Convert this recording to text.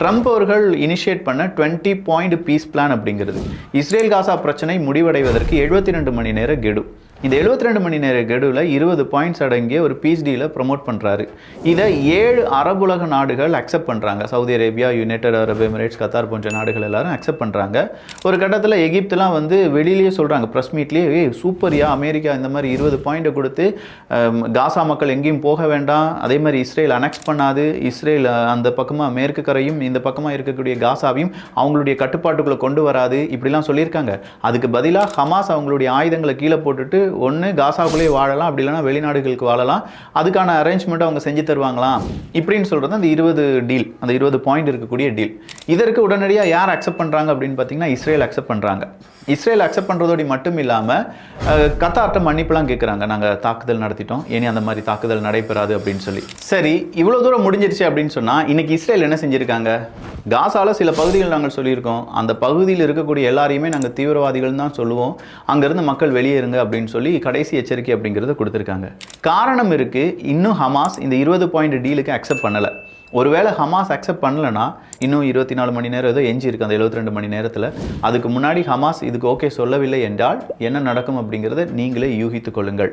Trump அவர்கள் initiate பண்ண twenty point peace plan அப்படிங்கிறது. இஸ்ரேல் காசா பிரச்சனை முடிவடைவதற்கு எழுபத்தி ரெண்டு மணி நேர கெடு. இந்த 72 ரெண்டு மணி நேர கெடுவில் இருபது பாயிண்ட்ஸ் அடங்கிய ஒரு பிஹெச்டியில் ப்ரொமோட் ப்ரமோட் பண்ணுறாரு இதை ஏழு அரபுலக நாடுகள் அக்செப்ட் பண்ணுறாங்க Saudi Arabia United Arab Emirates Qatar போன்ற நாடுகள் எல்லாரும் அக்செப்ட் பண்ணுறாங்க ஒரு கட்டத்தில் எகிப்துலாம் வந்து வெளியிலேயே சொல்கிறாங்க ப்ரெஸ் மீட்லேயே சூப்பரியா அமெரிக்கா இந்த மாதிரி இருபது பாயிண்ட்டை கொடுத்து காசா மக்கள் எங்கேயும் போக வேண்டாம். அதே மாதிரி இஸ்ரேல் அனெக்ஸ் பண்ணாது. இஸ்ரேல் அந்த பக்கமாக மேற்கு கரையும் இந்த பக்கமாக இருக்கக்கூடிய காசாவையும் அவங்களுடைய கட்டுப்பாட்டுக்குள்ளே கொண்டு வராது. இப்படிலாம் சொல்லியிருக்காங்க. அதுக்கு பதிலாக ஹமாஸ் அவங்களுடைய ஆயுதங்களை கீழே போட்டுட்டு ஒன்று காசாக்குள்ளேயே வாழலாம். அப்படி இல்லைன்னா வெளிநாடுகளுக்கு வாழலாம். அதுக்கான அரேஞ்ச்மெண்ட் அவங்க செஞ்சு தருவாங்களாம். இப்படின்னு சொல்கிறது அந்த இருபது டீல் அந்த இருபது பாயிண்ட் இருக்கக்கூடிய டீல் இதற்கு உடனடியாக யார் அக்செப்ட் பண்ணுறாங்க அப்படின்னு பார்த்தீங்கன்னா இஸ்ரேல் அக்செப்ட் பண்ணுறாங்க இஸ்ரேல் அக்செப்ட் பண்ணுறதோடி மட்டும் இல்லாமல் கத்தார்ட்ட மன்னிப்புலாம் கேட்குறாங்க நாங்கள் தாக்குதல் நடத்திட்டோம். இனி அந்த மாதிரி தாக்குதல் நடைபெறாது அப்படின்னு சொல்லி. சரி இவ்வளோ தூரம் முடிஞ்சிருச்சு அப்படின்னு சொன்னால் இன்னைக்கு இஸ்ரேல் என்ன செஞ்சுருக்காங்க? காசால சில பகுதிகள் நாங்கள் சொல்லியிருக்கோம். அந்த பகுதியில் இருக்கக்கூடிய எல்லாரையுமே நாங்கள் தீவிரவாதிகள் தான் சொல்லுவோம். அங்கேருந்து மக்கள் வெளியேறுங்க அப்படின்னு சொல்லி கடைசி எச்சரிக்கை அப்படிங்கிறத கொடுத்துருக்காங்க. காரணம் இருக்குது இன்னும் ஹமாஸ் இந்த இருபது பாயிண்ட் டீலுக்கு அக்செப்ட் பண்ணலை. ஒருவேளை ஹமாஸ் அக்செப்ட் பண்ணலனா இன்னும் இருபத்தி நாலு மணி நேரம் ஏதோ எஞ்சி இருக்கு அந்த 72 ரெண்டு மணி நேரத்தில். அதுக்கு முன்னாடி ஹமாஸ் இதுக்கு ஓகே சொல்லவில்லை என்றால் என்ன நடக்கும் அப்படிங்கிறத நீங்களே யூகித்துக் கொள்ளுங்கள்.